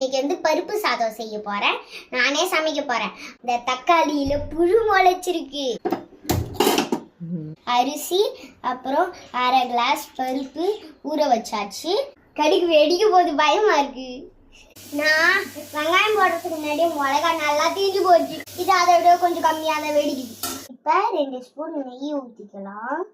இன்னைக்கு வந்து பருப்பு சாதம் செய்ய போறேன். நானே சமைக்க போறேன். இந்த தக்காளியில புழு முளைச்சிருக்கு. அரிசி அப்புறம் அரை கிளாஸ் பருப்பு ஊற வச்சாச்சு. கடுகு வெடிக்க போது பயமா இருக்கு. நான் வெங்காயம் போடுறதுக்கு முன்னாடி மிளகா நல்லா தீஞ்சு போச்சு. இது அதை விட கொஞ்சம் கம்மியாக தான் வெடிக்குது. இப்போ ரெண்டு ஸ்பூன் நெய் ஊற்றிக்கலாம்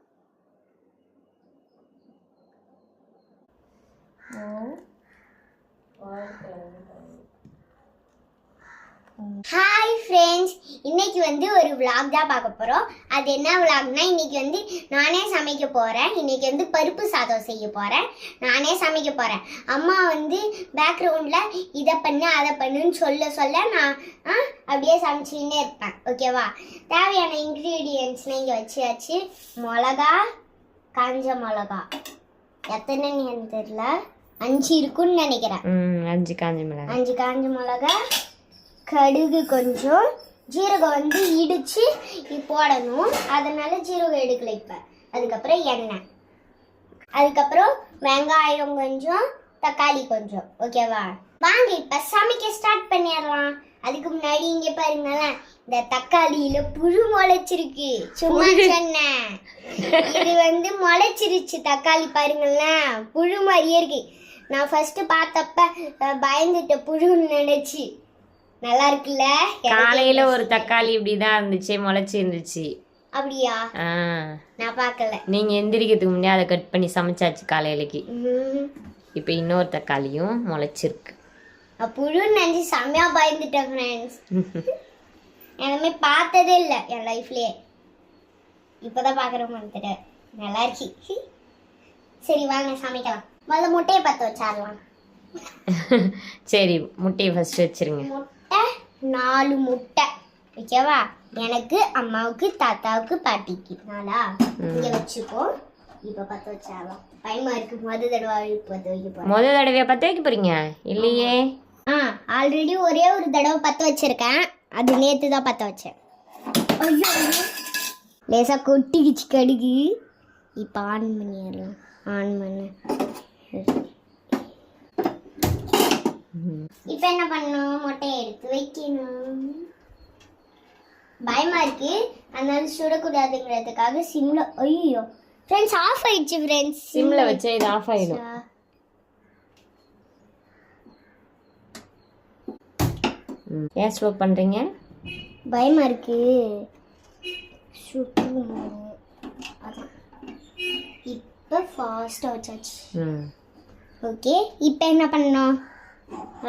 ஹாய் ஃப்ரெண்ட்ஸ் இன்னைக்கு வந்து ஒரு vlog தான் பார்க்க போகிறோம் அது என்ன vlogனா இன்னைக்கு வந்து நானே சமைக்க போகிறேன் இன்னைக்கு வந்து பருப்பு சாதம் செய்ய போகிறேன் நானே சமைக்க போகிறேன் அம்மா வந்து பேக்ரவுண்டில் இதை பண்ணு அதை பண்ணுன்னு சொல்ல சொல்ல நான் ஆ, அப்படியே சமைச்சிக்கின்னே இருப்பேன். ஓகேவா தேவையான இன்க்ரீடியன்ட்ஸ்லாம் இங்கே வச்சியாச்சு மிளகா காஞ்ச மிளகா. எத்தனைன்னு தெரியல? அஞ்சு இருக்குன்னு நினைக்கிறேன். அஞ்சு காஞ்ச மிளகாய் அஞ்சு காஞ்ச மிளகா கடுகு கொஞ்சம். ஜீரகம் வந்து இடிச்சு இ- போடணும். அதனால ஜீரகம் எடுக்கல இப்ப. அதுக்கப்புறம் எண்ணெய். அதுக்கப்புறம் வெங்காயம் கொஞ்சம் தக்காளி கொஞ்சம். ஓகேவா வாங்க இப்ப சமைக்க ஸ்டார்ட் பண்ணிடலாம். அதுக்கு முன்னாடி இங்க பாருங்களேன். இந்த தக்காளியில புழு முளைச்சிருக்கு. சும்மா சொன்னேன். இது வந்து முளைச்சிருச்சு தக்காளி பாருங்களேன். புழு மாதிரியே இருக்கு. நான் ஃபர்ஸ்ட் பார்த்தப்ப பயந்துட்ட புழுன்னு நினைச்சு. நல்லா இருக்குல்ல காலையில ஒரு தக்காளி இப்படிதான் இருந்துச்சு முளைச்சி இருந்துச்சு. அப்படியா? நான் பார்க்கல. நீங்க எந்திரிக்கிறதுக்கு முன்னே அதை கட் பண்ணி சமைச்சாச்சு காலையிலக்கு. இப்போ இன்னொரு தக்காளியும் முளைச்சிருக்கு. புழுன்னு நினைச்சு செம்மையா பயந்துட்டேன் ஃப்ரெண்ட்ஸ் எனமே பார்த்ததே இல்லை என் லைஃப்லயே இப்போதான் பார்க்குற மாதிரி நல்லா இருக்கு சரி வாங்க சமைக்கலாம். முதல்ல முட்டையை பற்ற வச்சிடலாம் சரி முட்டையை ஃபர்ஸ்ட் வச்சிருங்க. நாலு முட்டை. ஓகேவா? எனக்கு அம்மாவுக்கு தாத்தாவுக்கு பாட்டிக்கு. நாளா இங்க வச்சுக்கோ. இப்ப பத்த வச்சாலாம் பயமா இருக்கு. முத தடவை பத்த வைக்க போறேன். முத தடவையா பத்த வைக்க போறீங்க? இல்லையே. ஆ ஆல்ரெடி ஒரே ஒரு தடவை பத்த வச்சிருக்கேன். அது நேத்து தான் பத்த வச்சேன். ஐயோ ஐயோ. லேசா கொட்டிக்கிச்சு கடுகு. இப்போ ஆன் பண்ணிடலாம். ஆன் பண்ண. இப்போ என்ன பண்ணணும்? முட்டையை எடுத்து வைக்கணும். பயமா இருக்கு. அதனால சுடக்கூடாதுங்கிறதுக்காக சிம்ல ஐயோ. ஃப்ரெண்ட்ஸ் ஆஃப் ஆயிடுச்சு ஃப்ரெண்ட்ஸ் சிம்ல வச்சா இது ஆஃப் ஆயிடும். ஏன் ஸ்லோ பண்றீங்க? பயமா இருக்கு. அதான். இப்போ ஃபாஸ்ட்டாக வச்சாச்சு. ஓகே இப்போ என்ன பண்ணணும்?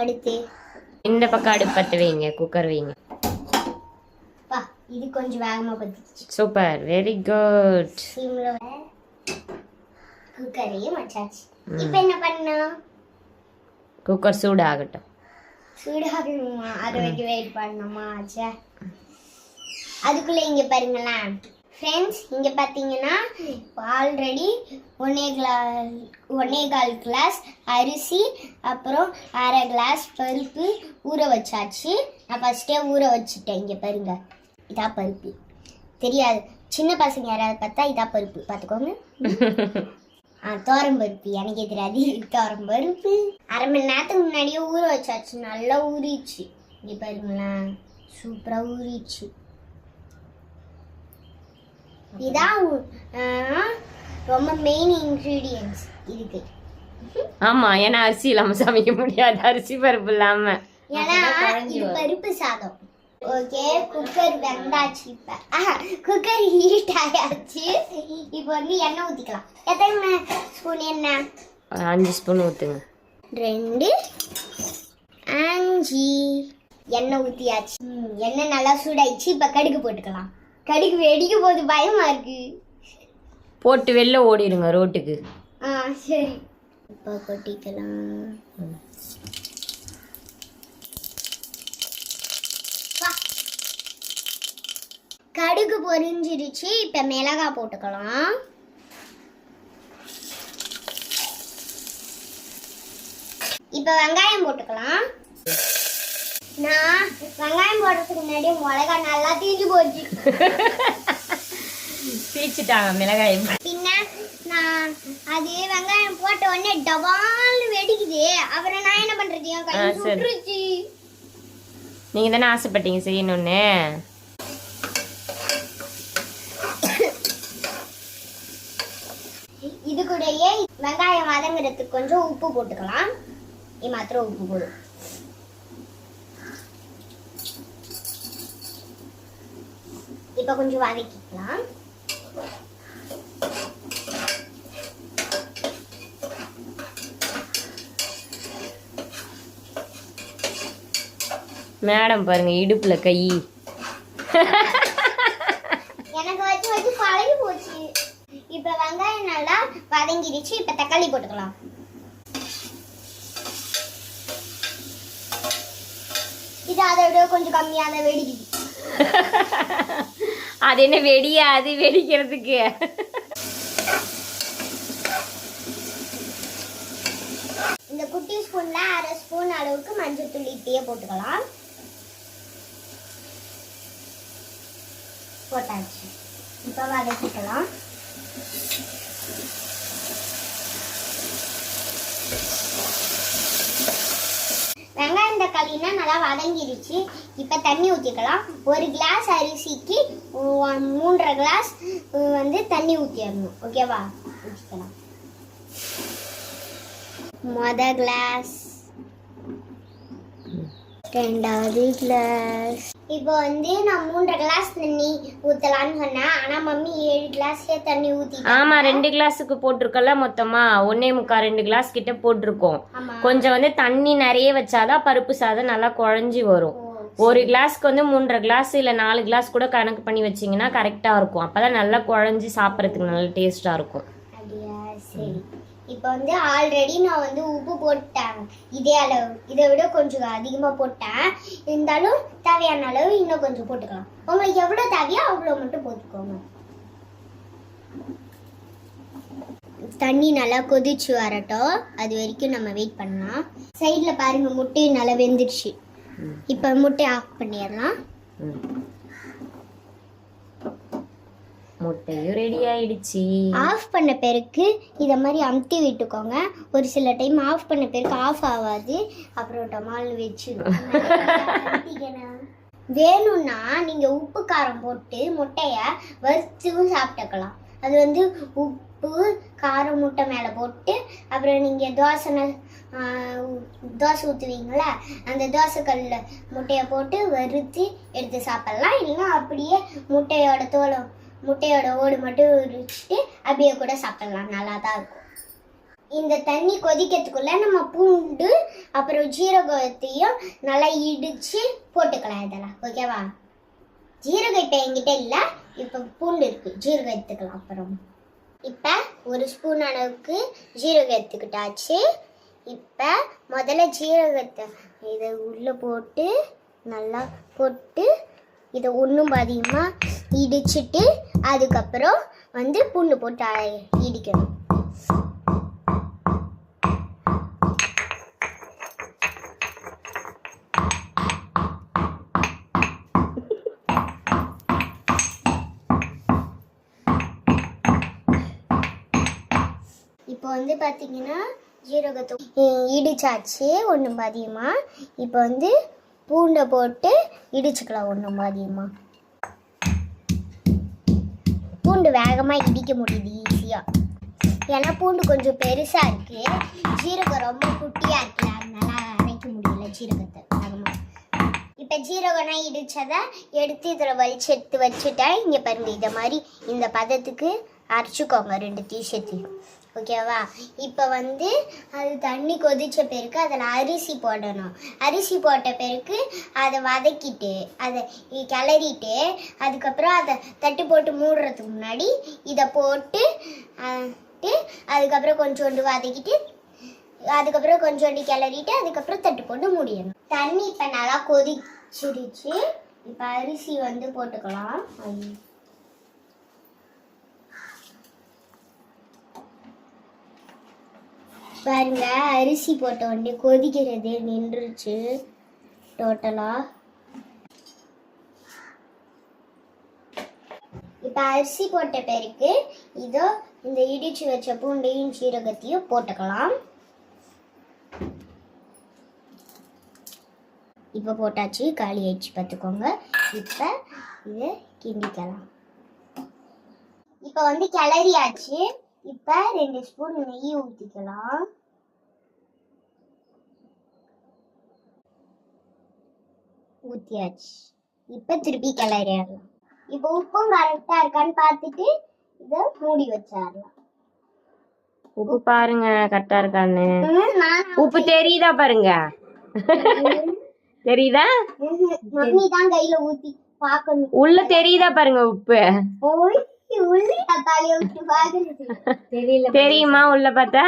அடுத்து. இந்த பக்கம் அடுப்பு பத்த வைங்க குக்கர் வைங்க. இது கொஞ்சம் வேகமாக பத்துச்சு சூப்பர் வெரி குட் சிம்ல குக்கரையும் வச்சாச்சு இப்போ என்ன பண்ணணும்? குக்கர் சூடு ஆகட்டும் சூடாகணுமா? அது வரைக்கும் வெயிட் பண்ணணுமா ஆச்சா அதுக்குள்ளே இங்கே பாருங்களேன். ஃப்ரெண்ட்ஸ் இங்கே பார்த்தீங்கன்னா ஆல்ரெடி ஒன்னே கிளா ஒன்னே கால் கிளாஸ் அரிசி அப்புறம் அரை கிளாஸ் பருப்பு ஊற வச்சாச்சு. நான் ஃபஸ்ட்டே ஊற வச்சுட்டேன் இங்கே பாருங்க. இதா பருப்பு. தெரியாது. சின்ன பசங்க யாராவது பார்த்தா இதா பருப்பு. பார்த்துக்கோங்க ஆ தோரம் பருப்பு. எனக்கு தெரியாது. தோரம் பருப்பு. அரை மணி நேரத்துக்கு முன்னாடியே ஊற வச்சாச்சு. நல்லா ஊறிச்சு இங்கே பாருங்களேன். சூப்பராக ஊறிச்சு இதான் ரொம்ப மெயின் இன்க்ரீடியன்ஸ் இதுக்கு ஆமா ஏன்னா அரிசி இல்லாம சமைக்க முடியாது. அரிசி பருப்பு இல்லாம. ஏன்னா இது பருப்பு சாதம். ஓகே குக்கர் வெந்தாச்சு இப்ப. குக்கர் ஹீட் ஆயாச்சு. இப்போ வந்து எண்ணெய் ஊத்திக்கலாம். எத்தனை ஸ்பூன் எண்ணெய்? அஞ்சு ஸ்பூன் ஊத்துங்க. ரெண்டு. அஞ்சு. எண்ணெய் ஊற்றியாச்சு எண்ணெய் நல்லா சூடாயிடுச்சு. இப்போ கடுகு போட்டுக்கலாம். கடுகு வெடிக்க போது பயமா இருக்கு. போட்டு வெளில ஓடிடுங்க ரோட்டுக்கு. ஆ சரி. இப்போ கொட்டிக்கலாம். கடுகு பொரிஞ்சிருச்சு இப்போ மிளகாய் போட்டுக்கலாம். இப்போ வெங்காயம் போட்டுக்கலாம். நான் வெங்காயம் போடுறதுக்கு முன்னாடி மிளகா நல்லா தீஞ்சு போச்சு. பீச்சிட்டாங்க மிளகாய். பின்ன நான் அது வெங்காயம் போட்ட உடனே டபால்னு வெடிக்குது அப்புறம் நான் என்ன பண்றது? என் கை நீங்க தானே ஆசைப்பட்டீங்க செய்யணும்னு? இது கூடயே வெங்காயம் வதங்குறதுக்கு கொஞ்சம் உப்பு போட்டுக்கலாம். மாத்திரம் உப்பு போடும் இப்போ கொஞ்சம் வதக்கிக்கலாம். மேடம் பாருங்க இடுப்புல கை. எனக்கு வச்சு வச்சு பழகி போச்சு. இப்போ வெங்காயம் நல்லா வதங்கிடுச்சு இப்போ தக்காளி போட்டுக்கலாம். இது அதை விட கொஞ்சம் கம்மியாக தான் வெடிக்குது அது என்ன வெடியா? அது வெடிக்கிறதுக்கு. இந்த குட்டி ஸ்பூன்ல அரை ஸ்பூன் அளவுக்கு மஞ்சள் தூள் இப்படியே போட்டுக்கலாம். போட்டாச்சு. இப்போ வதக்கிக்கலாம். வெங்காயம் தக்காளினா நல்லா வதங்கிடுச்சு இப்போ தண்ணி ஊற்றிக்கலாம் ஒரு கிளாஸ் அரிசிக்கு ஒ- மூன்றரை கிளாஸ் வந்து தண்ணி ஊற்றிடணும் ஓகேவா ஊற்றிக்கலாம் மொத கிளாஸ் ரெண்டாவது கிளாஸ் இப்போ வந்து நான் மூன்றரை கிளாஸ் தண்ணி ஊத்தலாம்னு சொன்னேன். ஆனா மம்மி ஏழு கிளாஸ்ல தண்ணி ஊத்தி ஆமா ரெண்டு கிளாஸுக்கு போட்டிருக்கல மொத்தமா. ஒன்னே முக்கா ரெண்டு கிளாஸ் கிட்ட போட்டிருக்கோம். கொஞ்சம் வந்து தண்ணி நிறைய வச்சாதான் பருப்பு சாதம் நல்லா குழஞ்சி வரும். ஒரு கிளாஸ்க்கு வந்து மூன்றரை கிளாஸ் இல்ல நாலு கிளாஸ் கூட கணக்கு பண்ணி வச்சீங்கன்னா கரெக்டா இருக்கும். அப்பதான் நல்லா குழஞ்சி சாப்பிட்றதுக்கு நல்ல டேஸ்டா இருக்கும். சரி. இப்போ வந்து ஆல்ரெடி நான் வந்து உப்பு போட்டேன். இதே அளவு. இதை விட கொஞ்சம் அதிகமா போட்டேன். இருந்தாலும் தேவையான அளவு இன்னும் கொஞ்சம் போட்டுக்கலாம். உங்களுக்கு எவ்வளவு தேவையோ அவ்வளோ மட்டும் போட்டுக்கோங்க. தண்ணி நல்லா கொதிச்சு வரட்டும். அது வரைக்கும் நம்ம வெயிட் பண்ணலாம். சைடில் பாருங்க முட்டை நல்லா வெந்துடுச்சு. இப்போ முட்டை ஆஃப் பண்ணிடலாம். முட்டையும் ரெடி ஆயிடுச்சு. ஆஃப் பண்ண பிறகு இதை மாதிரி அமுத்தி விட்டுக்கோங்க. ஒரு சில டைம் ஆஃப் பண்ண பிறகு ஆஃப் ஆகாது. அப்புறம் டமால் வச்சு வேணும்னா நீங்க உப்பு காரம் போட்டு முட்டைய வறுத்தும் சாப்பிட்டுக்கலாம். அது வந்து உப்பு காரம் முட்டை மேலே போட்டு அப்புறம் நீங்க தோசை தோசை ஊற்றுவீங்கள அந்த தோசைக்கல்லில் முட்டையை போட்டு வறுத்து எடுத்து சாப்பிடலாம். இல்லைன்னா அப்படியே முட்டையோட தோலை முட்டையோட ஓடு மட்டும் உரிச்சிட்டு அப்படியே கூட சாப்பிடலாம். நல்லா தான் இருக்கும். இந்த தண்ணி கொதிக்கிறதுக்குள்ள நம்ம பூண்டு அப்புறம் ஜீரகத்தையும் நல்லா இடித்து போட்டுக்கலாம் இதெல்லாம். ஓகேவா ஜீரகம் இப்போ என்கிட்ட இல்லை. இப்போ பூண்டு இருக்குது ஜீரகம் எடுத்துக்கலாம் அப்புறம். இப்போ ஒரு ஸ்பூன் அளவுக்கு ஜீரகம் எடுத்துக்கிட்டாச்சு. இப்போ முதல்ல ஜீரகத்தை இதை உள்ளே போட்டு நல்லா போட்டு இதை ஒன்றும் பாதியமாக இடிச்சிட்டு அதுக்கப்புறம் வந்து பூண்டு போட்டு இடிக்கணும். இப்போ வந்து பார்த்தீங்கன்னா ஜீரகத்தை இடிச்சாச்சு ஒன்றும் பாதியமாக இப்போ வந்து பூண்டை போட்டு இடிச்சுக்கலாம் ஒன்றும் பாதியமாக பூண்டு வேகமாக இடிக்க முடியுது ஈஸியாக ஏன்னா பூண்டு கொஞ்சம் பெருசாக இருக்கு. ஜீரகம் ரொம்ப குட்டியாக இருக்குல்ல அதனால அரைக்க முடியல ஜீரகத்தை வேகமாக இப்போ ஜீரகம்னா இடித்ததை எடுத்து இதில் வலிச்சு எடுத்து வச்சுட்டேன் இங்கே பாருங்க இதை மாதிரி இந்த பதத்துக்கு அரைச்சிக்கோங்க ரெண்டு சேர்த்து ஓகேவா? இப்போ வந்து அது தண்ணி கொதிச்ச பிறகு அதில் அரிசி போடணும். அரிசி போட்ட பிறகு அதை வதக்கிட்டு அதை கிளறிட்டு அதுக்கப்புறம் அதை தட்டு போட்டு மூடுறதுக்கு முன்னாடி இதை போட்டு அதுக்கப்புறம் கொஞ்சோண்டு வதக்கிட்டு அதுக்கப்புறம் கொஞ்சோண்டு கிளறிட்டு அதுக்கப்புறம் தட்டு போட்டு முடியணும் தண்ணி இப்போ நல்லா கொதிச்சிருச்சு. இப்போ அரிசி வந்து போட்டுக்கலாம். பாருங்க அரிசி போட்ட உடனே கொதிக்கிறது நின்றுச்சு டோட்டலா இப்போ அரிசி போட்ட பிறகு இதோ இந்த இடிச்சு வச்ச பூண்டையும் சீரகத்தையும் போட்டுக்கலாம். இப்போ போட்டாச்சு காலி ஆயிடுச்சு பார்த்துக்கோங்க இப்போ இதை கிண்டிக்கலாம். இப்போ வந்து கிளறியாச்சு. இப்போ ரெண்டு ஸ்பூன் நெய் ஊற்றிக்கலாம் ஊற்றியாச்சு இப்போ திருப்பி கிளறிடலாம். இப்போ உப்பும் கரெக்டாக இருக்கான்னு பார்த்துட்டு இதை மூடி வச்சிடலாம். உப்பு பாருங்க கரெக்டா இருக்கான்னு. உப்பு தெரியுதா பாருங்க? தெரியுதா? மம்மி தான் கையில ஊத்தி பார்க்கணும். உள்ள தெரியுதா பாருங்க உப்பு? தெரியுமா உள்ள பார்த்தா?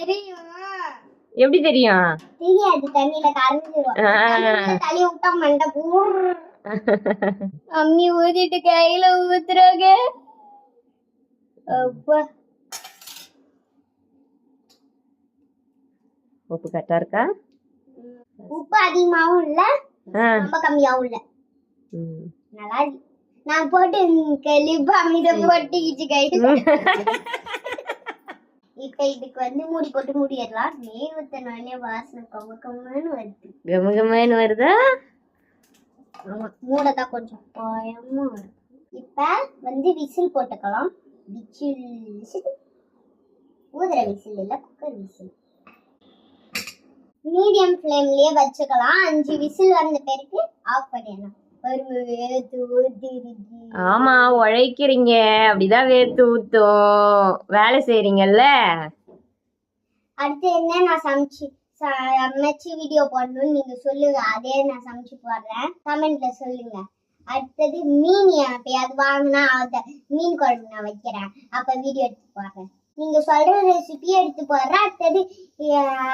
தெரியுமா? எப்படி தெரியும்? தெரியாது தண்ணியில கரைஞ்சிரும். மம்மி ஊத்திட்டு கையில ஊத்துறாங்க. அப்பா. உப்பு கரெக்டா இருக்கா? உப்பு அதிகமாவும் இல்ல. ரொம்ப கம்மியாவும் இல்ல. நல்லா இருக்கு. நான் போட்டு லிப் அமித போட்டுக்கிச்சு கையில இப்ப இதுக்கு வந்து மூடி போட்டு மூடிடலாம். நெய் ஊத்தினாலே வாசனை கம்ம கம்மன்னு வருது. கம கமன்னு வருதா? ஆமா மூடதான் கொஞ்சம் பயமா வரும் இப்ப வந்து விசில் போட்டுக்கலாம். Whistle whistle. ஊதுற விசில் இல்ல குக்கர் விசில். மீடியம் ஃப்ளேம்லயே வச்சுக்கலாம். அஞ்சு விசில் வந்த பிறகு ஆஃப் பண்ணிடலாம். ஆமா உழைக்கிறீங்க. அப்படிதான் வேர்த்து ஊத்தும் வேலை செய்றீங்கல்ல? அடுத்து என்ன? நான் சமைச்சு சமைச்சு வீடியோ போடணும்னு நீங்க சொல்லுங்க. அதே நான் சமைச்சு போடுறேன். கமெண்ட்ல சொல்லுங்க. அடுத்தது மீன் எப்பயாவது வாங்கினா அத மீன் குழம்பு நான் வைக்கிறேன். அப்ப வீடியோ எடுத்து போடுறேன். நீங்க சொல்ற ரெசிபி எடுத்து போடுறேன் அடுத்தது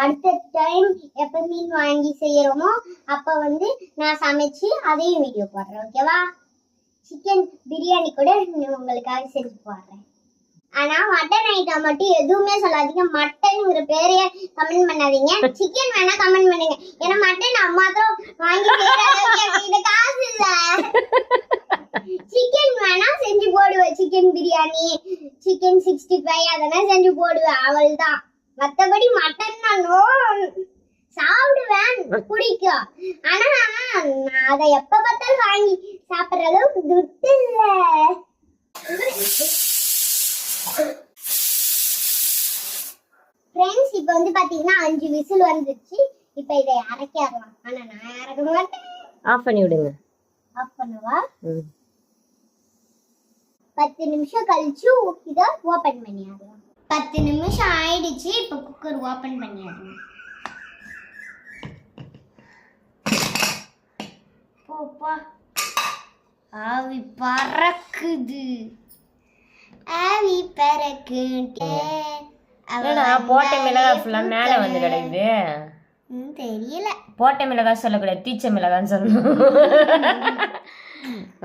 அடுத்த டைம் எப்ப மீன் வாங்கி செய்யறோமோ அப்ப வந்து நான் சமைச்சு அதையும் வீடியோ போடுறேன். ஓகேவா சிக்கன் பிரியாணி கூட உங்களுக்காக செஞ்சு போடுறேன். ஆனா மட்டன் ஐட்டம் மட்டும் எதுவுமே சொல்லாதீங்க. மட்டன்ங்கிற பேரையே கமெண்ட் பண்ணாதீங்க. சிக்கன் வேணா கமெண்ட் பண்ணுங்க. ஏன்னா மட்டன் அம்மா மாத்திரம் வாங்கி காசு இல்ல. சிக்கன் வேணா செஞ்சு போடுவேன் chicken biryani chicken sixty five அதெல்லாம் செஞ்சு போடுவேன் அவள் தான் மத்தபடி மட்டன் நான் சாப்பிடுவேன். பிடிக்கும். ஆனா நான் அதை எப்ப பார்த்தாலும் வாங்கி சாப்பிடுற அளவுக்கு துட்டு இல்ல. ஃப்ரெண்ட்ஸ் இப்போ வந்து பாத்தீங்கன்னா அஞ்சு விசில் வந்துருச்சு. இப்போ இதை இறக்கிடலாம் ஆனா நான் இறக்க மாட்டேன். ஆஃப் பண்ணி விடுங்க. ஆஃப் பண்ணவா. பத்து நிமிஷம் கழிச்சு இதை ஓபன் பண்ணிடலாம் பத்து நிமிஷம் ஆயிடுச்சு இப்போ குக்கர் ஓபன் பண்ணிடலாம் போப்பா ஆவி பறக்குது. ஆவி பறக்குது. என்னடா போட்ட மிளகாய் ஃபுல்லா மேல. வந்து கிடக்குது. தெரியல. போட்ட மிளகாய் சொல்லக்கூடாது தீச்ச மிளகான்னு சொல்லணும்.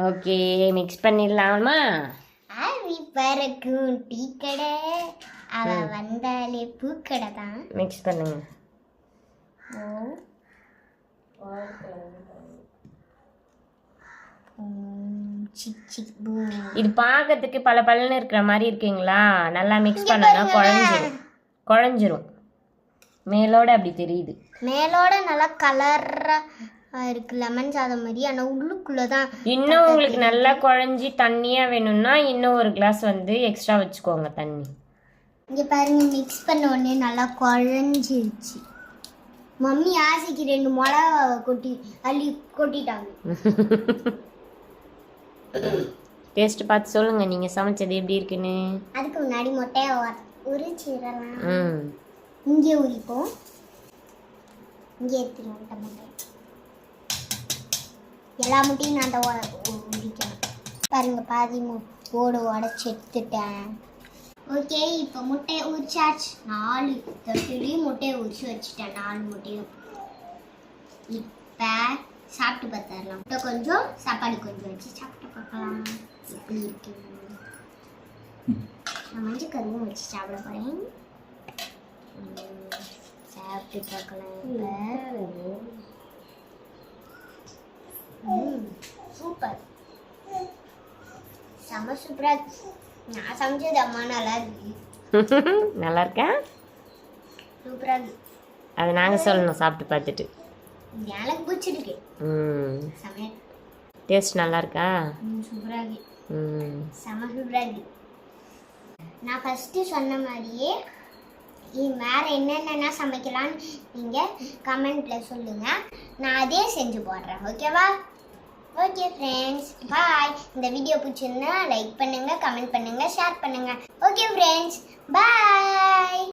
ஓகே மிக்ஸ் பண்ணிடலாமா? ஆவி பறக்கும் டீ கடை. அவ வந்தாலே பூக்கடை தான். மிக்ஸ் பண்ணுங்க. இது பார்க்கறதுக்கு பல பலன்னு இருக்கிற மாதிரி இருக்குங்களா? நல்லா மிக்ஸ் பண்ணனா குழஞ்சிரும். குழஞ்சிரும். மேலோட அப்படி தெரியுது. மேலோட நல்லா கலரா இருக்கு. லெமன் சாதம் மாதிரி. ஆனா உள்ளுக்குள்ள தான் இன்னும் உங்களுக்கு நல்லா குழஞ்சி தண்ணியா வேணும்னா இன்னும் ஒரு கிளாஸ் வந்து எக்ஸ்ட்ரா வச்சுக்கோங்க தண்ணி. இங்க பாருங்க மிக்ஸ் பண்ண உடனே நல்லா குழஞ்சிருச்சு. மம்மி ஆசைக்கு ரெண்டு மிளகா கொட்டி அள்ளி கொட்டிட்டாங்க. டேஸ்ட் பார்த்து சொல்லுங்க. நீங்க சமைச்சது எப்படி இருக்குன்னு. அதுக்கு முன்னாடி முட்டையை உர- உரிச்சிடலாம். ம். இங்கே உரிப்போம். இங்கே எடுத்துருவோம் முட்டை எல்லா முட்டையும் நான் தான் உ- பாருங்கள் பாருங்க பாதி போடு உடச்சி எடுத்துட்டேன். ஓகே இப்போ முட்டையை உரிச்சாச்சு. நாலு தொட்டிலையும் முட்டையை உரிச்சு வச்சுட்டேன். நாலு முட்டையும். இப்போ சாப்பிட்டு பார்த்துடலாம். முட்டை கொஞ்சம் சாப்பாடு கொஞ்சம் வச்சு சாப்பிட்டு பார்க்கலாம். எப்படி இருக்கு? நான் மஞ்சள் கருவும் வச்சு சாப்பிட போகிறேன் சாப்பிட்டு பார்க்கலாம் சூப்பர் செம சூப்பரா. நான் சமைச்சது அம்மா நல்லா இருக்கு. நல்லா இருக்கா? சூப்பராக இருக்கு அதை நாங்கள் சொல்லணும் சாப்பிட்டு பார்த்துட்டு. எனக்கு பிடிச்சிருக்கு ம். செமையா. டேஸ்ட் நல்லா இருக்கா? சூப்பராக இருக்கு. ம். செம இருக்கு. நான் ஃபஸ்ட்டு சொன்ன மாதிரியே வேற என்னென்ன சமைக்கலாம்னு நீங்கள் கமெண்ட்டில் சொல்லுங்கள் நான் அதே செஞ்சு போடுறேன் ஓகேவா ஓகே ஃப்ரெண்ட்ஸ் பாய் இந்த வீடியோ பிடிச்சிருந்தா லைக் பண்ணுங்கள் கமெண்ட் பண்ணுங்கள் ஷேர் பண்ணுங்கள் ஓகே ஃப்ரெண்ட்ஸ் பாய்